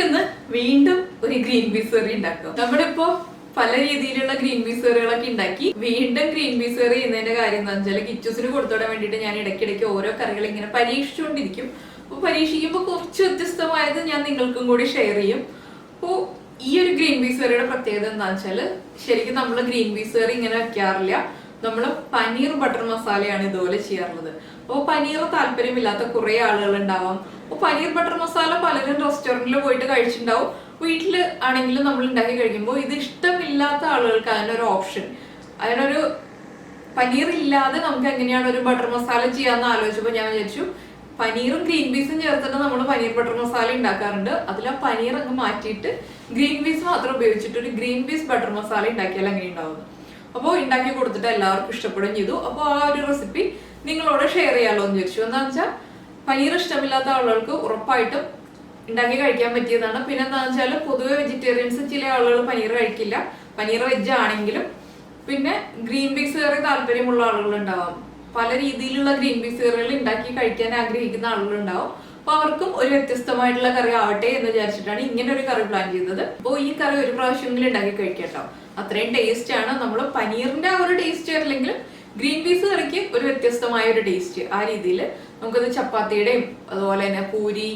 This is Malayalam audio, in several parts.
നമുക്കിന്ന് വീണ്ടും ഒരു ഗ്രീൻ പീസ് കറി ഉണ്ടാക്കാം. നമ്മളിപ്പോ പല രീതിയിലുള്ള ഗ്രീൻ പീസ് കറികളൊക്കെ ഉണ്ടാക്കി. വീണ്ടും ഗ്രീൻ പീസ് കറി ചെയ്യുന്നതിന്റെ കാര്യം എന്താ വെച്ചാൽ കിച്ചൂസിന് കൊടുത്തോടാൻ വേണ്ടിയിട്ട് ഞാൻ ഇടയ്ക്കിടയ്ക്ക് ഓരോ കറികൾ ഇങ്ങനെ പരീക്ഷിച്ചുകൊണ്ടിരിക്കും അപ്പോൾ പരീക്ഷിക്കുമ്പോൾ കുറച്ച് വ്യത്യസ്തമായത് ഞാൻ നിങ്ങൾക്കും കൂടി ഷെയർ ചെയ്യും. അപ്പോൾ ഈ ഒരു ഗ്രീൻ പീസ് കറിയുടെ പ്രത്യേകത എന്താണെന്ന് വെച്ചാൽ ശരിക്കും നമ്മൾ ഗ്രീൻ പീസ് കറി ഇങ്ങനെ വെക്കാറില്ല. നമ്മൾ പനീർ ബട്ടർ മസാലയാണ് ഇതുപോലെ ചെയ്യാറുള്ളത്. അപ്പോൾ പനീർ താല്പര്യമില്ലാത്ത കുറേ ആളുകൾ ഉണ്ടാവാം. പനീർ ബട്ടർ മസാല പലരും റെസ്റ്റോറന്റിൽ പോയിട്ട് കഴിച്ചിട്ടുണ്ടാവും വീട്ടിൽ ആണെങ്കിലും നമ്മൾ ഉണ്ടാക്കി കഴിക്കുമ്പോൾ ഇത് ഇഷ്ടമില്ലാത്ത ആളുകൾക്ക് അതിനൊരു ഓപ്ഷൻ അതിനൊരു പനീർ ഇല്ലാതെ നമുക്ക് എങ്ങനെയാണ് ഒരു ബട്ടർ മസാല ചെയ്യാന്ന് ആലോചിച്ചപ്പോൾ ഞാൻ വിചാരിച്ചു പനീറും ഗ്രീൻ പീസും ചേർത്തിട്ട് നമ്മൾ പനീർ ബട്ടർ മസാല ഉണ്ടാക്കാറുണ്ട്. അതിൽ ആ പനീർ അങ്ങ് മാറ്റിയിട്ട് ഗ്രീൻ പീസ് മാത്രം ഉപയോഗിച്ചിട്ട് ഒരു ഗ്രീൻ പീസ് ബട്ടർ മസാല ഉണ്ടാക്കിയാൽ അങ്ങനെ ഉണ്ടാവുന്നു. അപ്പോൾ ഉണ്ടാക്കി കൊടുത്തിട്ട് എല്ലാവർക്കും ഇഷ്ടപ്പെടുകയും ചെയ്തു. അപ്പോൾ ആ ഒരു റെസിപ്പി നിങ്ങളോട് ഷെയർ ചെയ്യാമല്ലോ എന്ന് ചോദിച്ചു എന്താണെന്ന് വെച്ചാൽ പനീർ ഇഷ്ടമില്ലാത്ത ആളുകൾക്ക് ഉറപ്പായിട്ടും ഉണ്ടാക്കി കഴിക്കാൻ പറ്റിയതാണ്. പിന്നെ എന്താണെന്ന് വെച്ചാൽ പൊതുവെ വെജിറ്റേറിയൻസ് ചില ആളുകൾ പനീർ കഴിക്കില്ല. പനീർ വെജ് ആണെങ്കിലും പിന്നെ ഗ്രീൻ പീസ് കറി താല്പര്യമുള്ള ആളുകൾ ഉണ്ടാവാം പല രീതിയിലുള്ള ഗ്രീൻ പീസ് കറികൾ ഉണ്ടാക്കി കഴിക്കാൻ ആഗ്രഹിക്കുന്ന ആളുകൾ ഉണ്ടാവും അപ്പൊ അവർക്കും ഒരു വ്യത്യസ്തമായിട്ടുള്ള കറി ആവട്ടെ എന്ന് വിചാരിച്ചിട്ടാണ് ഇങ്ങനെ ഒരു കറി പ്ലാൻ ചെയ്തത്. അപ്പോൾ ഈ കറി ഒരു പ്രാവശ്യമെങ്കിലും ഉണ്ടാക്കി കഴിക്കട്ടോ. അത്രയും ടേസ്റ്റ് ആണ്. നമ്മൾ പനീറിന്റെ ആ ഒരു ടേസ്റ്റ് വരില്ലെങ്കിലും ഗ്രീൻ പീസ് കറിക്ക് ഒരു വ്യത്യസ്തമായ ഒരു ടേസ്റ്റ് ആ രീതിയിൽ നമുക്കത് ചപ്പാത്തിയുടെയും അതുപോലെ തന്നെ പൂരി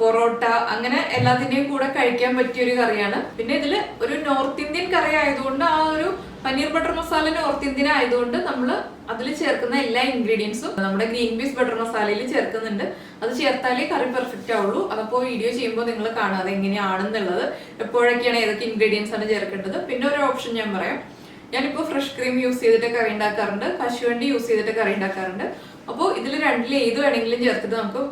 പൊറോട്ട അങ്ങനെ എല്ലാത്തിന്റെയും കൂടെ കഴിക്കാൻ പറ്റിയ ഒരു കറിയാണ്. പിന്നെ ഇതിൽ ഒരു നോർത്ത് ഇന്ത്യൻ കറി ആയതുകൊണ്ട് ആ ഒരു paneer butter masala north Indian ആയതുകൊണ്ട് നമ്മൾ അതിൽ ചേർക്കുന്ന എല്ലാ ഇൻഗ്രീഡിയൻസും നമ്മുടെ ഗ്രീൻ പീസ് ബട്ടർ മസാലയിൽ ചേർക്കുന്നുണ്ട്. അത് ചേർത്താലേ കറി പെർഫെക്റ്റ് ആവുള്ളൂ. അതപ്പോൾ വീഡിയോ ചെയ്യുമ്പോൾ നിങ്ങൾ കാണാതെ എങ്ങനെയാണെന്നുള്ളത് എപ്പോഴൊക്കെയാണ് ഏതൊക്കെ ഇൻഗ്രീഡിയൻസ് ആണ് ചേർക്കേണ്ടത്. പിന്നെ ഒരു ഓപ്ഷൻ ഞാൻ പറയാം. ഞാനിപ്പോൾ ഫ്രഷ് ക്രീം യൂസ് ചെയ്തിട്ട് കറി ഉണ്ടാക്കാറുണ്ട്. കശുവണ്ടി യൂസ് ചെയ്തിട്ട് കറി ഉണ്ടാക്കാറുണ്ട്. അപ്പോൾ ഇതിൽ രണ്ടിൽ ഏത് വേണമെങ്കിലും ചേർത്തിട്ട് നമുക്ക്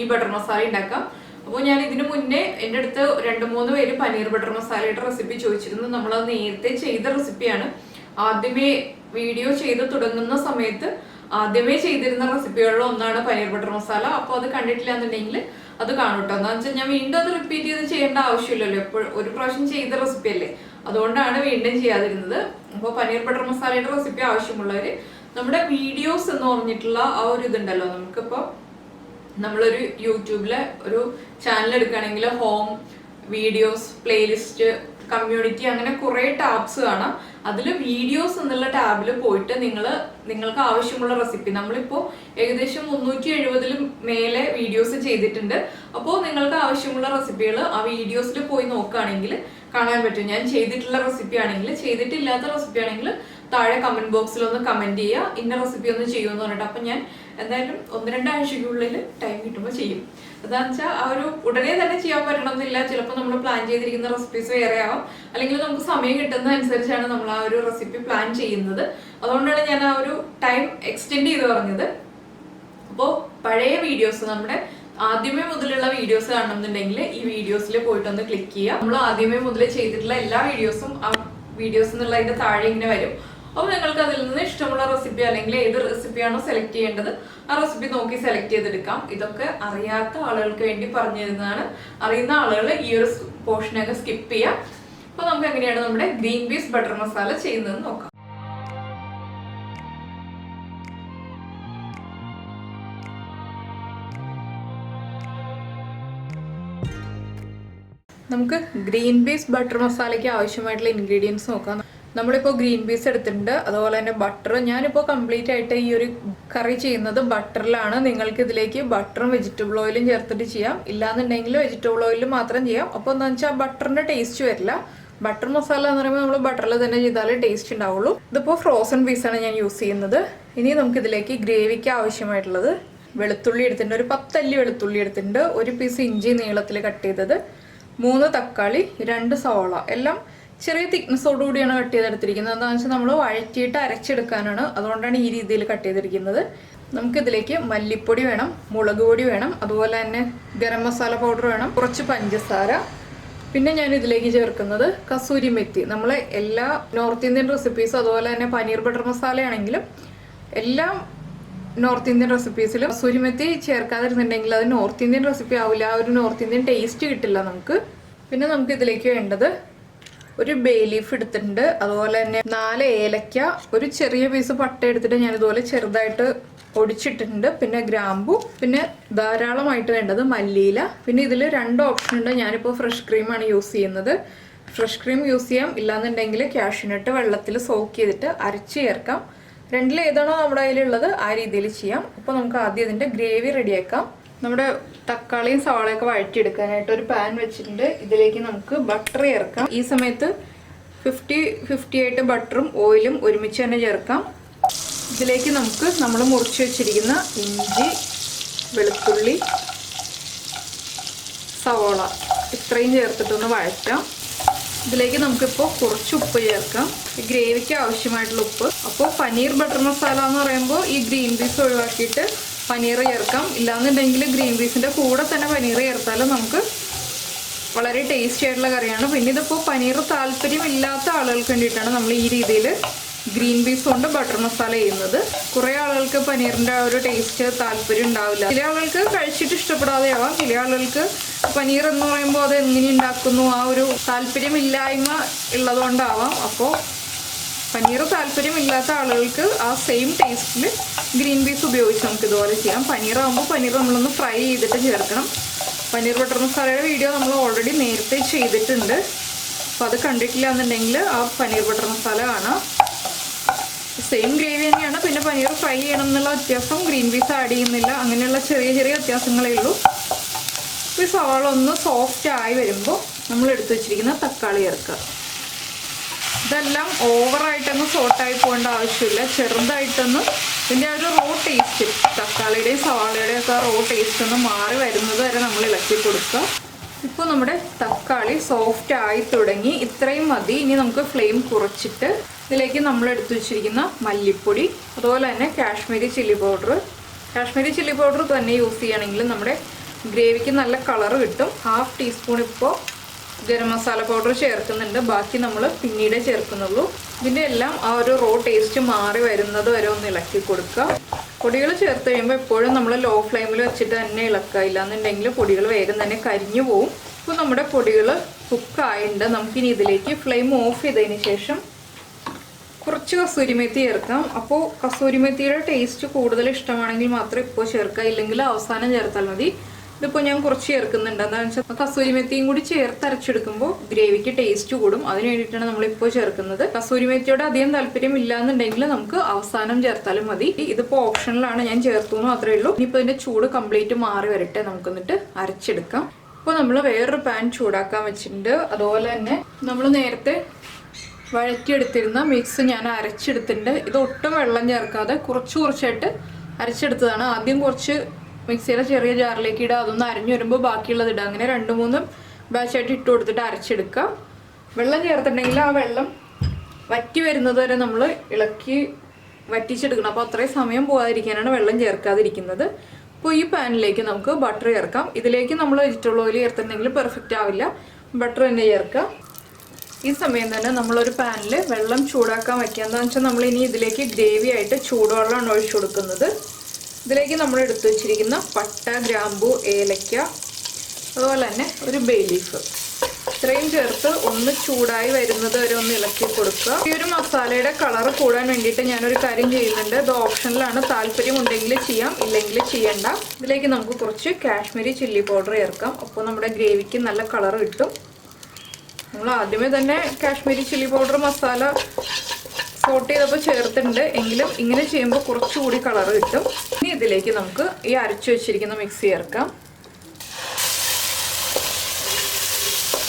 ഈ ബട്ടർ മസാല ഉണ്ടാക്കാം അപ്പോൾ ഞാൻ ഇതിനു മുന്നേ എന്റെ അടുത്ത് രണ്ട് മൂന്ന് പേര് പനീർ ബട്ടർ മസാലയുടെ റെസിപ്പി ചോദിച്ചിരുന്നു. നമ്മളത് നേരത്തെ ചെയ്ത റെസിപ്പിയാണ് ആദ്യമേ വീഡിയോ ചെയ്ത് തുടങ്ങുന്ന സമയത്ത് ആദ്യമേ ചെയ്തിരുന്ന റെസിപ്പികളിൽ ഒന്നാണ് പനീർ ബട്ടർ മസാല അപ്പോൾ അത് കണ്ടിട്ടില്ല എന്നുണ്ടെങ്കിൽ അത് കാണൂട്ടോ. കേട്ടോ എന്താ വെച്ചാൽ ഞാൻ വീണ്ടും അത് റിപ്പീറ്റ് ചെയ്ത് ചെയ്യേണ്ട ആവശ്യമില്ലല്ലോ. എപ്പോഴും ഒരു പ്രാവശ്യം ചെയ്ത റെസിപ്പി അല്ലേ? അതുകൊണ്ടാണ് വീണ്ടും ചെയ്യാതിരുന്നത്. അപ്പോൾ പനീർ ബട്ടർ മസാലയുടെ റെസിപ്പി ആവശ്യമുള്ളവർ നമ്മുടെ വീഡിയോസ് എന്ന് പറഞ്ഞിട്ടുള്ള ആ ഒരു ഇതുണ്ടല്ലോ. നമുക്കിപ്പോൾ നമ്മളൊരു യൂട്യൂബിലെ ഒരു ചാനൽ എടുക്കുകയാണെങ്കിൽ ഹോം വീഡിയോസ് പ്ലേലിസ്റ്റ് കമ്മ്യൂണിറ്റി അങ്ങനെ കുറേ ടാബ്സ് കാണാം. അതിൽ വീഡിയോസ് എന്നുള്ള ടാബിൽ പോയിട്ട് നിങ്ങൾ നിങ്ങൾക്ക് ആവശ്യമുള്ള റെസിപ്പി നമ്മളിപ്പോൾ ഏകദേശം മുന്നൂറ്റി എഴുപതിലും മേലെ വീഡിയോസ് ചെയ്തിട്ടുണ്ട്. അപ്പോൾ നിങ്ങൾക്ക് ആവശ്യമുള്ള റെസിപ്പികൾ ആ വീഡിയോസിൽ പോയി നോക്കുകയാണെങ്കിൽ കാണാൻ പറ്റും. ഞാൻ ചെയ്തിട്ടുള്ള റെസിപ്പി ആണെങ്കിൽ ചെയ്തിട്ടില്ലാത്ത റെസിപ്പി ആണെങ്കിൽ താഴെ കമന്റ് ബോക്സിൽ ഒന്ന് കമന്റ് ചെയ്യുക. ഇന്ന റെസിപ്പി ഒന്ന് ചെയ്യുമെന്ന് പറഞ്ഞിട്ട് അപ്പം ഞാൻ എന്തായാലും ഒന്ന് രണ്ടാഴ്ചയ്ക്കുള്ളിൽ ടൈം കിട്ടുമ്പോൾ ചെയ്യും. എന്താണെന്ന് വെച്ചാൽ ആ ഒരു ഉടനെ തന്നെ ചെയ്യാൻ പറ്റണമെന്നില്ല. ചിലപ്പോൾ നമ്മൾ പ്ലാൻ ചെയ്തിരിക്കുന്ന റെസിപ്പീസ് വേറെ ആവാം. അല്ലെങ്കിൽ നമുക്ക് സമയം കിട്ടുന്ന അനുസരിച്ചാണ് നമ്മൾ ആ ഒരു റെസിപ്പി പ്ലാൻ ചെയ്യുന്നത്. അതുകൊണ്ടാണ് ഞാൻ ആ ഒരു ടൈം എക്സ്റ്റെൻഡ് ചെയ്ത് പറഞ്ഞത്. അപ്പോൾ പഴയ വീഡിയോസ് നമ്മുടെ ആദ്യമേ മുതലുള്ള വീഡിയോസ് കാണണമെന്നുണ്ടെങ്കിൽ ഈ വീഡിയോസിൽ പോയിട്ട് ഒന്ന് ക്ലിക്ക് ചെയ്യുക. നമ്മൾ ആദ്യമേ മുതൽ ചെയ്തിട്ടുള്ള എല്ലാ വീഡിയോസും ആ വീഡിയോസ് എന്നുള്ള അതിന്റെ താഴെ ഇങ്ങനെ വരും. അപ്പോൾ നിങ്ങൾക്ക് അതിൽ നിന്ന് ഇഷ്ടമുള്ള റെസിപ്പി അല്ലെങ്കിൽ ഏത് റെസിപ്പിയാണോ സെലക്ട് ചെയ്യേണ്ടത് ആ റെസിപ്പി നോക്കി സെലക്ട് ചെയ്തെടുക്കാം. ഇതൊക്കെ അറിയാത്ത ആളുകൾക്ക് വേണ്ടി പറഞ്ഞു തരുന്നതാണ്. അറിയുന്ന ആളുകൾ ഈ ഒരു പോർഷനൊക്കെ സ്കിപ്പ് ചെയ്യാം. അപ്പോൾ നമുക്ക് എങ്ങനെയാണ് നമ്മുടെ ഗ്രീൻ പീസ് ബട്ടർ മസാല ചെയ്യുന്നത് നോക്കാം. നമുക്ക് ഗ്രീൻ പീസ് ബട്ടർ മസാലയ്ക്ക് ആവശ്യമായിട്ടുള്ള ഇൻഗ്രീഡിയൻസ് നോക്കാം. നമ്മളിപ്പോൾ ഗ്രീൻ പീസ് എടുത്തിട്ടുണ്ട്. അതുപോലെ തന്നെ ബട്ടർ ഞാനിപ്പോൾ കംപ്ലീറ്റ് ആയിട്ട് ഈ ഒരു കറി ചെയ്യുന്നത് ബട്ടറിലാണ് നിങ്ങൾക്ക് ഇതിലേക്ക് ബട്ടറും വെജിറ്റബിൾ ഓയിലും ചേർത്തിട്ട് ചെയ്യാം. ഇല്ലാന്നുണ്ടെങ്കിൽ വെജിറ്റബിൾ ഓയിലും മാത്രം ചെയ്യാം. അപ്പോൾ എന്താ വെച്ചാൽ ബട്ടറിന്റെ ടേസ്റ്റ് വരില്ല. ബട്ടർ മസാല എന്ന് പറയുമ്പോൾ നമ്മൾ ബട്ടറിൽ തന്നെ ചെയ്താലേ ടേസ്റ്റ് ഉണ്ടാവുള്ളൂ. ഇതിപ്പോൾ ഫ്രോസൺ പീസാണ് ഞാൻ യൂസ് ചെയ്യുന്നത്. ഇനി നമുക്ക് ഇതിലേക്ക് ഗ്രേവിക്ക് ആവശ്യമായിട്ടുള്ളത് വെളുത്തുള്ളി എടുത്തിട്ടുണ്ട്. ഒരു പത്തല്ലി വെളുത്തുള്ളി എടുത്തിട്ടുണ്ട്. ഒരു പീസ് ഇഞ്ചി നീളത്തിൽ കട്ട് ചെയ്തത്. മൂന്ന് തക്കാളി രണ്ട് സവോള. എല്ലാം ചെറിയ തിക്നെസ്സോടു കൂടിയാണ് കട്ട് ചെയ്തെടുത്തിരിക്കുന്നത്. എന്താണെന്ന് വെച്ചാൽ നമ്മൾ വഴറ്റിയിട്ട് അരച്ചെടുക്കാനാണ് അതുകൊണ്ടാണ് ഈ രീതിയിൽ കട്ട് ചെയ്തിരിക്കുന്നത് നമുക്കിതിലേക്ക് മല്ലിപ്പൊടി വേണം മുളക് പൊടി വേണം അതുപോലെ തന്നെ ഗരം മസാല പൗഡർ വേണം കുറച്ച് പഞ്ചസാര. പിന്നെ ഞാൻ ഇതിലേക്ക് ചേർക്കുന്നത് കസൂരി മെത്തി. നമ്മൾ എല്ലാ നോർത്ത് ഇന്ത്യൻ റെസിപ്പീസും അതുപോലെ തന്നെ പനീർ ബട്ടർ മസാലയാണെങ്കിലും എല്ലാം നോർത്ത് ഇന്ത്യൻ റെസിപ്പീസിലും കസൂരി മെത്തി ചേർക്കാതിരുന്നുണ്ടെങ്കിൽ അത് നോർത്ത് ഇന്ത്യൻ റെസിപ്പി ആവില്ല ആ ഒരു നോർത്ത് ഇന്ത്യൻ ടേസ്റ്റ് കിട്ടില്ല നമുക്ക്. പിന്നെ നമുക്ക് ഇതിലേക്ക് വേണ്ടത് ഒരു ബേ ലീഫ് എടുത്തിട്ടുണ്ട്. അതുപോലെ തന്നെ നാല് ഏലക്ക ഒരു ചെറിയ പീസ് പട്ട എടുത്തിട്ട് ഞാൻ ഇതുപോലെ ചെറുതായിട്ട് ഒടിച്ചിട്ടുണ്ട് പിന്നെ ഗ്രാമ്പു പിന്നെ ധാരാളമായിട്ട് വേണ്ടത് മല്ലിയില. പിന്നെ ഇതിൽ രണ്ട് ഓപ്ഷൻ ഉണ്ട്. ഞാനിപ്പോൾ ഫ്രഷ് ക്രീമാണ് യൂസ് ചെയ്യുന്നത്. ഫ്രഷ് ക്രീം യൂസ് ചെയ്യാം. ഇല്ലാന്നുണ്ടെങ്കിൽ ക്യാഷ്യൂനട്ട് വെള്ളത്തിൽ സോക്ക് ചെയ്തിട്ട് അരച്ച് ചേർക്കാം. രണ്ടിൽ ഏതാണോ നമ്മുടെ കയ്യിലുള്ളത് ആ രീതിയിൽ ചെയ്യാം. അപ്പോൾ നമുക്ക് ആദ്യം ഇതിന്റെ ഗ്രേവി റെഡിയാക്കാം നമ്മുടെ തക്കാളിയും സവാളയൊക്കെ വഴറ്റിയെടുക്കാനായിട്ട് ഒരു പാൻ വെച്ചിട്ടുണ്ട്. ഇതിലേക്ക് നമുക്ക് ബട്ടർ ചേർക്കാം. ഈ സമയത്ത് ഫിഫ്റ്റി ഫിഫ്റ്റി ആയിട്ട് ബട്ടറും ഓയിലും ഒരുമിച്ച് തന്നെ ചേർക്കാം. ഇതിലേക്ക് നമുക്ക് നമ്മൾ മുറിച്ച് വെച്ചിരിക്കുന്ന ഇഞ്ചി വെളുത്തുള്ളി സവോള ഇത്രയും ചേർത്തിട്ടൊന്ന് വഴറ്റാം. ഇതിലേക്ക് നമുക്കിപ്പോൾ കുറച്ച് ഉപ്പ് ചേർക്കാം. ഗ്രേവിക്ക് ആവശ്യമായിട്ടുള്ള ഉപ്പ്. അപ്പോൾ പനീർ ബട്ടർ മസാല എന്ന് പറയുമ്പോൾ ഈ ഗ്രീൻ പീസ് ഒഴിവാക്കിയിട്ട് പനീർ ചേർക്കാം. ഇല്ലാന്നുണ്ടെങ്കിൽ ഗ്രീൻ പീസിന്റെ കൂടെ തന്നെ പനീർ ചേർത്താലും നമുക്ക് വളരെ ടേസ്റ്റി ആയിട്ടുള്ള കറിയാണ്. പിന്നെ ഇതിപ്പോൾ പനീർ താല്പര്യമില്ലാത്ത ആളുകൾക്ക് വേണ്ടിയിട്ടാണ് നമ്മൾ ഈ രീതിയിൽ ഗ്രീൻ പീസ് കൊണ്ട് ബട്ടർ മസാല ചെയ്യുന്നത്. കുറേ ആളുകൾക്ക് പനീറിന്റെ ആ ഒരു ടേസ്റ്റ് താല്പര്യം ഉണ്ടാവില്ല. ചില ആളുകൾക്ക് കഴിച്ചിട്ട് ഇഷ്ടപ്പെടാതെ ആവാം ചില ആളുകൾക്ക് പനീർ എന്ന് പറയുമ്പോൾ അത് എങ്ങനെ ഉണ്ടാക്കുന്നു ആ ഒരു താല്പര്യമില്ലായ്മ ഉള്ളതുകൊണ്ടാവാം. അപ്പോൾ പനീർ താല്പര്യമില്ലാത്ത ആളുകൾക്ക് ആ സെയിം ടേസ്റ്റിൽ ഗ്രീൻ പീസ് ഉപയോഗിച്ച് നമുക്ക് ഇതുപോലെ ചെയ്യാം. പനീറാകുമ്പോൾ പനീർ നമ്മളൊന്ന് ഫ്രൈ ചെയ്തിട്ട് ചേർക്കണം. പനീർ ബട്ടർ മസാലയുടെ വീഡിയോ നമ്മൾ ഓൾറെഡി നേരത്തെ ചെയ്തിട്ടുണ്ട്. അപ്പോൾ അത് കണ്ടിട്ടില്ല എന്നുണ്ടെങ്കിൽ ആ പനീർ ബട്ടർ മസാല കാണാം സെയിം ഗ്രേവി തന്നെയാണ്. പിന്നെ പനീർ ഫ്രൈ ചെയ്യണം എന്നുള്ള വ്യത്യാസം ഗ്രീൻ പീസ് ആഡ് ചെയ്യുന്നില്ല. അങ്ങനെയുള്ള ചെറിയ ചെറിയ വ്യത്യാസങ്ങളേ ഉള്ളൂ. ഈ സവാള ഒന്ന് സോഫ്റ്റ് ആയി വരുമ്പോൾ നമ്മൾ എടുത്തു വെച്ചിരിക്കുന്ന തക്കാളി ചേർക്കുക. ഇതെല്ലാം ഓവറായിട്ടൊന്നും സോട്ടായി പോകേണ്ട ആവശ്യമില്ല. ചെറുതായിട്ടൊന്ന് ഇതിന്റെ ഒരു റോ ടേസ്റ്റ് തക്കാളിയുടെയും സവാളയുടെയും ഒക്കെ റോ ടേസ്റ്റ് ഒന്ന് മാറി വരുന്നത് വരെ നമ്മൾ ഇളക്കി കൊടുക്കുക. ഇപ്പോൾ നമ്മുടെ തക്കാളി സോഫ്റ്റ് ആയി തുടങ്ങി. ഇത്രയും മതി. ഇനി നമുക്ക് ഫ്ലെയിം കുറച്ചിട്ട് ഇതിലേക്ക് നമ്മൾ എടുത്തു വെച്ചിരിക്കുന്ന മല്ലിപ്പൊടി അതുപോലെ തന്നെ Kashmiri chilli powder Kashmiri chilli powder തന്നെ യൂസ് ചെയ്യുകയാണെങ്കിൽ നമ്മുടെ ഗ്രേവിക്ക് നല്ല കളർ കിട്ടും. ഹാഫ് ടീസ്പൂൺ ഇപ്പോൾ ഗരം മസാല പൗഡർ ചേർക്കുന്നുണ്ട്. ബാക്കി നമ്മൾ പിന്നീട് ചേർക്കുന്നുള്ളൂ. ഇതിന്റെ എല്ലാം ആ ഒരു റോ ടേസ്റ്റ് മാറി വരുന്നത് വരെ ഒന്ന് ഇളക്കി കൊടുക്കുക. പൊടികൾ ചേർത്ത് കഴിയുമ്പോൾ എപ്പോഴും നമ്മൾ ലോ ഫ്ലെയിമിൽ വെച്ചിട്ട് തന്നെ ഇളക്കുക. ഇല്ലാന്നുണ്ടെങ്കിൽ പൊടികൾ വേഗം തന്നെ കരിഞ്ഞു പോവും. അപ്പോൾ നമ്മുടെ പൊടികൾ കുക്കായിട്ടുണ്ട് നമുക്കിനി ഇതിലേക്ക് ഫ്ലെയിം ഓഫ് ചെയ്തതിന് ശേഷം കുറച്ച് കസൂരിമെത്തി ചേർക്കാം. അപ്പോൾ കസൂരിമെത്തിയുടെ ടേസ്റ്റ് കൂടുതൽ ഇഷ്ടമാണെങ്കിൽ മാത്രം ഇപ്പോൾ ചേർക്കുക. ഇല്ലെങ്കിൽ അവസാനം ചേർത്താൽ മതി. ഇതിപ്പോൾ ഞാൻ കുറച്ച് ചേർക്കുന്നുണ്ട്. എന്താണെന്ന് വെച്ചാൽ കസൂരിമെത്തിയും കൂടി ചേർത്ത് അരച്ചെടുക്കുമ്പോൾ ഗ്രേവിക്ക് ടേസ്റ്റ് കൂടും. അതിന് വേണ്ടിയിട്ടാണ് നമ്മളിപ്പോൾ ചേർക്കുന്നത്. കസൂരിമെത്തിയോട് അധികം താല്പര്യം ഇല്ലാന്നുണ്ടെങ്കിൽ നമുക്ക് അവസാനം ചേർത്താലും മതി. ഇതിപ്പോൾ ഓപ്ഷനിലാണ് ഞാൻ ചേർത്തു എന്ന് മാത്രമേ ഉള്ളൂ. ഇനിയിപ്പോൾ ഇതിന്റെ ചൂട് കംപ്ലീറ്റ് മാറി വരട്ടെ. നമുക്ക് എന്നിട്ട് അരച്ചെടുക്കാം. ഇപ്പോൾ നമ്മൾ വേറൊരു പാൻ ചൂടാക്കാൻ വെച്ചിട്ടുണ്ട്. അതുപോലെ തന്നെ നമ്മൾ നേരത്തെ വഴറ്റിയെടുത്തിരുന്ന മിക്സ് ഞാൻ അരച്ചെടുത്തിട്ടുണ്ട്. ഇത് ഒട്ടും വെള്ളം ചേർക്കാതെ കുറച്ച് കുറച്ചായിട്ട് അരച്ചെടുത്തതാണ്. ആദ്യം കുറച്ച് മിക്സിയുടെ ചെറിയ ജാറിലേക്ക് ഇടുക. അതൊന്ന് അരഞ്ഞു വരുമ്പോൾ ബാക്കിയുള്ളത് ഇടുക. അങ്ങനെ രണ്ട് മൂന്നും ബാച്ചായിട്ട് ഇട്ട് കൊടുത്തിട്ട് അരച്ചെടുക്കുക. വെള്ളം ചേർത്തിട്ടുണ്ടെങ്കിൽ ആ വെള്ളം വറ്റി വരുന്നത് വരെ നമ്മൾ ഇളക്കി വറ്റിച്ചെടുക്കണം. അപ്പോൾ അത്രയും സമയം പോകാതിരിക്കാനാണ് വെള്ളം ചേർക്കാതിരിക്കുന്നത്. അപ്പോൾ ഈ പാനിലേക്ക് നമുക്ക് ബട്ടർ ചേർക്കാം. ഇതിലേക്ക് നമ്മൾ വെജിറ്റബിൾ ഓയിൽ ചേർത്തിട്ടുണ്ടെങ്കിൽ പെർഫെക്റ്റ് ആവില്ല. ബട്ടർ തന്നെ ചേർക്കാം ഈ സമയം തന്നെ നമ്മളൊരു പാനിൽ വെള്ളം ചൂടാക്കാൻ വയ്ക്കുക. എന്താണെന്ന് വെച്ചാൽ നമ്മൾ ഇനി ഇതിലേക്ക് ഗ്രേവി ആയിട്ട് ചൂടുവെള്ളമാണ് ഒഴിച്ചു കൊടുക്കുന്നത്. ഇതിലേക്ക് നമ്മൾ എടുത്തു വെച്ചിരിക്കുന്ന പട്ട ഗ്രാമ്പു ഏലക്ക അതുപോലെ തന്നെ ഒരു ബേ ലീഫ് ഇത്രയും ചേർത്ത് ഒന്ന് ചൂടായി വരുന്നത് വരെ ഒന്ന് ഇളക്കി കൊടുക്കുക. ഈ ഒരു മസാലയുടെ കളർ കൂടാൻ വേണ്ടിയിട്ട് ഞാനൊരു കാര്യം ചെയ്യുന്നുണ്ട്. ഇത് ഓപ്ഷനിലാണ്. താല്പര്യം ഉണ്ടെങ്കിൽ ചെയ്യാം. ഇല്ലെങ്കിൽ ചെയ്യണ്ട. ഇതിലേക്ക് നമുക്ക് കുറച്ച് കാശ്മീരി ചില്ലി പൗഡർ ചേർക്കാം. അപ്പോൾ നമ്മുടെ ഗ്രേവിക്ക് നല്ല കളർ കിട്ടും. നമ്മൾ ആദ്യമേ തന്നെ Kashmiri chilli powder masala saute ചെയ്തപ്പോൾ ചേർത്തിട്ടുണ്ട്. എങ്കിലും ഇങ്ങനെ ചെയ്യുമ്പോൾ കുറച്ചുകൂടി കളർ കിട്ടും. ഇനി ഇതിലേക്ക് നമുക്ക് ഈ അരച്ചു വെച്ചിരിക്കുന്ന മിക്സി ചേർക്കാം.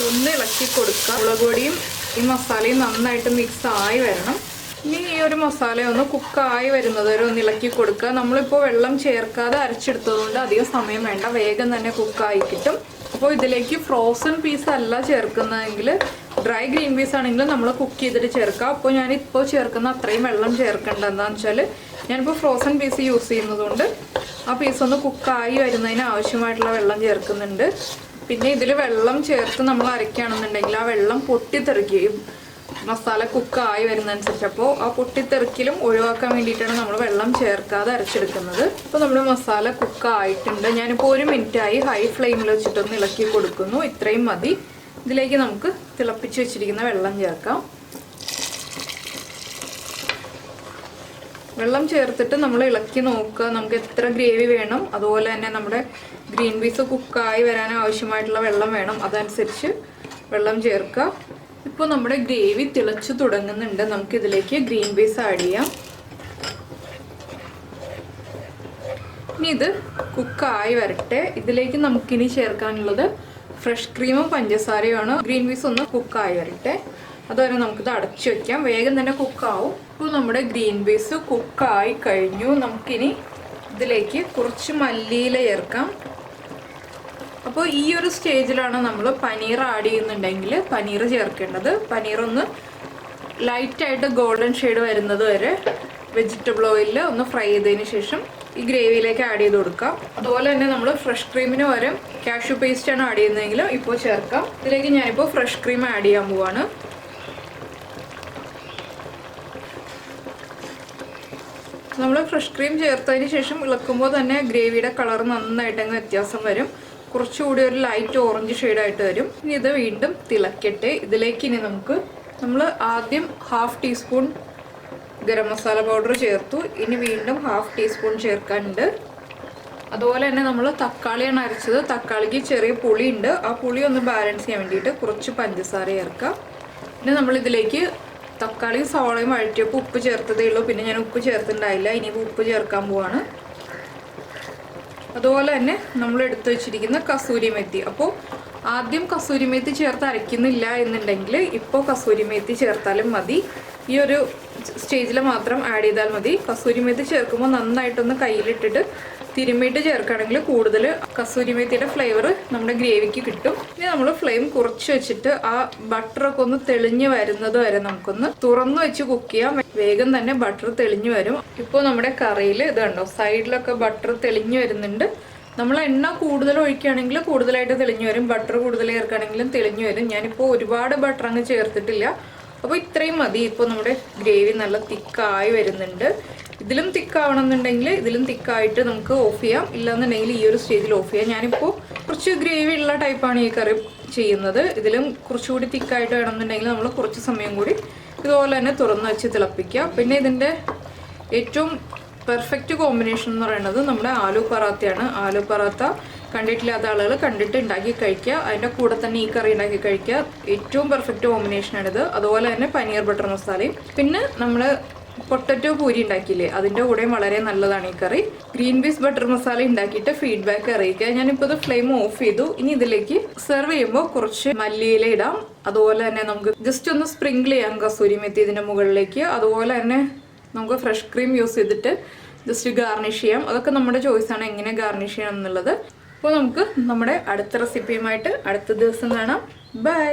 ഒന്ന് ഇളക്കി കൊടുക്കാം. മുളക് പൊടിയും ഈ മസാലയും നന്നായിട്ട് മിക്സ് ആയി വരണം. ഇനി ഈ ഒരു മസാല ഒന്ന് കുക്കായി വരുന്നത് വരെ ഒന്ന് ഇളക്കി കൊടുക്കുക. നമ്മളിപ്പോൾ വെള്ളം ചേർക്കാതെ അരച്ചെടുത്തതുകൊണ്ട് അധികം സമയം വേണ്ട. വേഗം തന്നെ കുക്കായി കിട്ടും. അപ്പോൾ ഇതിലേക്ക് ഫ്രോസൺ പീസ് അല്ല ചേർക്കുന്നതെങ്കിൽ ഡ്രൈ ഗ്രീൻ പീസ് ആണെങ്കിലും നമ്മൾ കുക്ക് ചെയ്തിട്ട് ചേർക്കാം. അപ്പോൾ ഞാനിപ്പോൾ ചേർക്കുന്ന അത്രയും വെള്ളം ചേർക്കേണ്ട എന്താണെന്ന് വെച്ചാൽ ഞാനിപ്പോൾ ഫ്രോസൺ പീസ് യൂസ് ചെയ്യുന്നതുകൊണ്ട് ആ പീസ് ഒന്ന് കുക്കായി വരുന്നതിന് ആവശ്യമായിട്ടുള്ള വെള്ളം ചേർക്കുന്നുണ്ട്. പിന്നെ ഇതിൽ വെള്ളം ചേർത്ത് നമ്മൾ അരയ്ക്കുകയാണെന്നുണ്ടെങ്കിൽ ആ വെള്ളം പൊട്ടിത്തെറിക്കുകയും മസാല കുക്കായി വരുന്നതനുസരിച്ച്. അപ്പോൾ ആ പൊട്ടിത്തെറിക്കലും ഒഴിവാക്കാൻ വേണ്ടിയിട്ടാണ് നമ്മൾ വെള്ളം ചേർക്കാതെ അരച്ചെടുക്കുന്നത്. അപ്പോൾ നമ്മുടെ മസാല കുക്കായിട്ടുണ്ട് ഞാനിപ്പോൾ ഒരു മിനിറ്റായി ഹൈ ഫ്ലെയിമിൽ വെച്ചിട്ടൊന്ന് ഇളക്കി കൊടുക്കുന്നു. ഇത്രയും മതി. ഇതിലേക്ക് നമുക്ക് തിളപ്പിച്ച് വെച്ചിരിക്കുന്ന വെള്ളം ചേർക്കാം. വെള്ളം ചേർത്തിട്ട് നമ്മൾ ഇളക്കി നോക്കുക. നമുക്ക് എത്ര ഗ്രേവി വേണം. അതുപോലെ തന്നെ നമ്മുടെ ഗ്രീൻ പീസ് കുക്കായി വരാൻ ആവശ്യമായിട്ടുള്ള വെള്ളം വേണം. അതനുസരിച്ച് വെള്ളം ചേർക്കുക. ഇപ്പോൾ നമ്മുടെ ഗ്രേവി തിളച്ചു തുടങ്ങുന്നുണ്ട്. നമുക്ക് ഇതിലേക്ക് ഗ്രീൻ പീസ് ആഡ് ചെയ്യാം. ഇനി ഇത് കുക്കായി വരട്ടെ. ഇതിലേക്ക് നമുക്കിനി ചേർക്കാനുള്ളത് ഫ്രഷ് ക്രീമും പഞ്ചസാരയുമാണ്. ഗ്രീൻ പീസ് ഒന്ന് കുക്കായി വരട്ടെ. അതുവരെ നമുക്കിത് അടച്ചു വെക്കാം. വേഗം തന്നെ കുക്കാവും. ഇപ്പോൾ നമ്മുടെ ഗ്രീൻ പീസ് കുക്കായി കഴിഞ്ഞു. നമുക്കിനി ഇതിലേക്ക് കുറച്ച് മല്ലിയില ചേർക്കാം. അപ്പോൾ ഈ ഒരു സ്റ്റേജിലാണ് നമ്മൾ പനീർ ആഡ് ചെയ്യുന്നുണ്ടെങ്കിൽ പനീർ ചേർക്കേണ്ടത്. പനീർ ഒന്ന് ലൈറ്റായിട്ട് ഗോൾഡൻ ഷെയ്ഡ് വരുന്നത് വരെ വെജിറ്റബിൾ ഓയിലിൽ ഒന്ന് ഫ്രൈ ചെയ്തതിന് ശേഷം ഈ ഗ്രേവിയിലേക്ക് ആഡ് ചെയ്ത് കൊടുക്കാം. അതുപോലെ തന്നെ നമ്മൾ ഫ്രഷ് ക്രീമിന് പകരം കാഷ്യൂ ആണ് ആഡ് ചെയ്യുന്നതെങ്കിൽ ഇപ്പോൾ ചേർക്കാം. ഇതിലേക്ക് ഞാനിപ്പോൾ ഫ്രഷ് ക്രീം ആഡ് ചെയ്യാൻ പോവാണ്. നമ്മൾ ഫ്രഷ് ക്രീം ചേർത്തതിന് ശേഷം ഇളക്കുമ്പോൾ തന്നെ ഗ്രേവിയുടെ കളർ നന്നായിട്ട് അങ്ങ് വ്യത്യാസം വരും. കുറച്ചുകൂടി ഒരു ലൈറ്റ് ഓറഞ്ച് ഷെയ്ഡായിട്ട് വരും. ഇനി ഇത് വീണ്ടും തിളക്കട്ടെ. ഇതിലേക്ക് ഇനി നമുക്ക് നമ്മൾ ആദ്യം half teaspoon garam masala powder ചേർത്തു. ഇനി വീണ്ടും ഹാഫ് ടീസ്പൂൺ ചേർക്കാനുണ്ട്. അതുപോലെ തന്നെ നമ്മൾ തക്കാളിയാണ് അരച്ചത്. തക്കാളിക്ക് ചെറിയ പുളി ഉണ്ട് ആ പുളി ഒന്ന് ബാലൻസ് ചെയ്യാൻ വേണ്ടിയിട്ട് കുറച്ച് പഞ്ചസാര ചേർക്കാം. പിന്നെ നമ്മളിതിലേക്ക് തക്കാളിയും സവാളയും വഴറ്റിയപ്പോൾ ഉപ്പ് ചേർത്തതേ ഉള്ളൂ. പിന്നെ ഞാൻ ഉപ്പ് ചേർത്തിട്ടുണ്ടായില്ല. ഇനിയിപ്പോൾ ഉപ്പ് ചേർക്കാൻ പോവാണ്. അതുപോലെ തന്നെ നമ്മൾ എടുത്തു വെച്ചിരിക്കുന്ന കസൂരി മെത്തി. അപ്പോൾ ആദ്യം കസൂരി മെത്തി ചേർത്ത് അരയ്ക്കുന്നില്ല എന്നുണ്ടെങ്കിൽ ഇപ്പോൾ കസൂരി മെത്തി ചേർത്താലും മതി. ഈ ഒരു സ്റ്റേജിൽ മാത്രം ആഡ് ചെയ്താൽ മതി. കസൂരി മെത്തി ചേർക്കുമ്പോൾ നന്നായിട്ടൊന്ന് കയ്യിലിട്ടിട്ട് തിരുമ്മിയിട്ട് ചേർക്കുകയാണെങ്കിൽ കൂടുതൽ കസൂരി മെത്തിയുടെ ഫ്ലേവർ നമ്മുടെ ഗ്രേവിക്ക് കിട്ടും. ഇനി നമ്മൾ ഫ്ലെയിം കുറച്ച് വെച്ചിട്ട് ആ ബട്ടറൊക്കെ ഒന്ന് തെളിഞ്ഞു വരുന്നത് വരെ നമുക്കൊന്ന് തുറന്നു വെച്ച് കുക്ക് ചെയ്യാം. വേഗം തന്നെ ബട്ടർ തെളിഞ്ഞു വരും. ഇപ്പോൾ നമ്മുടെ കറിയിൽ ഇത് കണ്ടോ? സൈഡിലൊക്കെ ബട്ടർ തെളിഞ്ഞു വരുന്നുണ്ട്. നമ്മൾ എണ്ണ കൂടുതൽ ഒഴിക്കുകയാണെങ്കിൽ കൂടുതലായിട്ട് തെളിഞ്ഞു വരും. ബട്ടർ കൂടുതൽ ചേർക്കുകയാണെങ്കിലും തെളിഞ്ഞു വരും. ഞാനിപ്പോൾ ഒരുപാട് ബട്ടർ അങ്ങ് ചേർത്തിട്ടില്ല. അപ്പോൾ ഇത്രയും മതി. ഇപ്പോൾ നമ്മുടെ ഗ്രേവി നല്ല തിക്കായി വരുന്നുണ്ട്. ഇതിലും തിക്കാവണമെന്നുണ്ടെങ്കിൽ ഇതിലും തിക്കായിട്ട് നമുക്ക് ഓഫ് ചെയ്യാം. ഇല്ലാന്നുണ്ടെങ്കിൽ ഈ ഒരു സ്റ്റേജിൽ ഓഫ് ചെയ്യാം. ഞാനിപ്പോൾ കുറച്ച് ഗ്രേവി ഉള്ള ടൈപ്പാണ് ഈ കറി ചെയ്യുന്നത്. ഇതിലും കുറച്ചുകൂടി തിക്കായിട്ട് വേണമെന്നുണ്ടെങ്കിൽ നമ്മൾ കുറച്ച് സമയം കൂടി ഇതുപോലെ തന്നെ തുറന്ന് വെച്ച് തിളപ്പിക്കുക. പിന്നെ ഇതിന്റെ ഏറ്റവും പെർഫെക്റ്റ് കോമ്പിനേഷൻ എന്ന് പറയുന്നത് നമ്മുടെ ആലു പറാത്തയാണ്. ആലു പറാത്ത കണ്ടിട്ടില്ലാത്ത ആളുകൾ കണ്ടിട്ട് ഉണ്ടാക്കി കഴിക്കുക. അതിന്റെ കൂടെ തന്നെ ഈ കറി ഉണ്ടാക്കി കഴിക്കുക. ഏറ്റവും പെർഫെക്റ്റ് കോമ്പിനേഷനാണിത് അതുപോലെ തന്നെ പനീർ ബട്ടർ മസാലയും പിന്നെ നമ്മൾ പൊട്ടറ്റോ പൂരി ഉണ്ടാക്കിയില്ലേ? അതിന്റെ കൂടെയും വളരെ നല്ലതാണ് ഈ കറി. ഗ്രീൻ പീസ് ബട്ടർ മസാല ഉണ്ടാക്കിയിട്ട് ഫീഡ്ബാക്ക് അറിയിക്കുക. ഞാനിപ്പോൾ ഇത് ഫ്ലെയിം ഓഫ് ചെയ്തു. ഇനി ഇതിലേക്ക് സെർവ് ചെയ്യുമ്പോൾ കുറച്ച് മല്ലിയില ഇടാം. അതുപോലെ തന്നെ നമുക്ക് ജസ്റ്റ് ഒന്ന് സ്പ്രിങ്കിൾ ചെയ്യാം കസൂരി മെത്തി ഇതിന്റെ മുകളിലേക്ക്. അതുപോലെ തന്നെ നമുക്ക് ഫ്രഷ് ക്രീം യൂസ് ചെയ്തിട്ട് ജസ്റ്റ് ഗാർണിഷ് ചെയ്യാം. അതൊക്കെ നമ്മുടെ ചോയ്സാണ് എങ്ങനെ ഗാർണിഷ് ചെയ്യണം എന്നുള്ളത്. അപ്പോൾ നമുക്ക് നമ്മുടെ അടുത്ത റെസിപ്പിയുമായിട്ട് അടുത്ത ദിവസം കാണാം. ബൈ